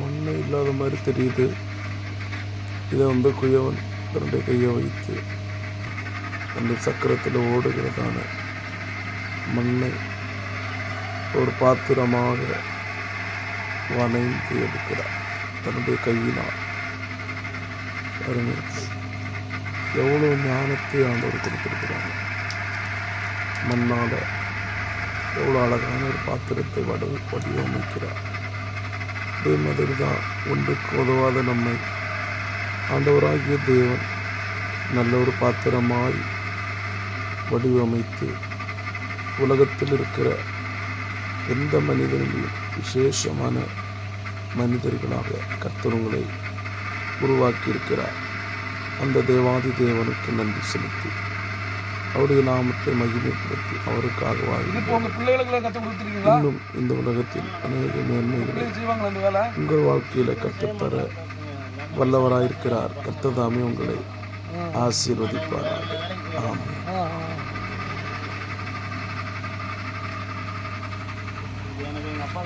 மண்ணே இல்லாத மாதிரி தெரியுது. இதை வந்து குயவன் தன்னுடைய கையை வைத்து அந்த சக்கரத்தில் ஓடுகிறதான மண்ணை ஒரு பாத்திரமாக வனைந்து எடுக்கிறார். தன்னுடைய கையினால். பாருங்க எவ்வளோ ஞானத்தை ஆண்டவர் கொடுத்துருக்கிறாங்க மண்ணால் எவ்வளோ அழகான ஒரு பாத்திரத்தை வடிவமைக்கிறார். அதே மாதிரி தான் ஒன்றுக்கு உதவாத நம்மை. ஆண்டவராகிய தேவன் நல்ல ஒரு பாத்திரமாய் வடிவமைத்து உலகத்தில் இருக்கிற எந்த மனிதனையும் விசேஷமான மனிதர்களாக கர்த்தருங்களை உருவாக்கியிருக்கிறார். அந்த தேவாதி தேவனுக்கு நன்றி செலுத்தி அவருடைய நாமத்தை மகிமைப்படுத்தி அவருக்காக இன்னும் இந்த உலகத்தில் அநேக மேன்மைகளை உங்கள் வாழ்க்கையில் கற்றுத்தர வல்லவராயிருக்கிறார். கர்த்ததாமே உங்களை ஆசீர்வதிப்பாராக. ஆமென். ஆ, ஆ. எனக்கு எங்கள் அப்பா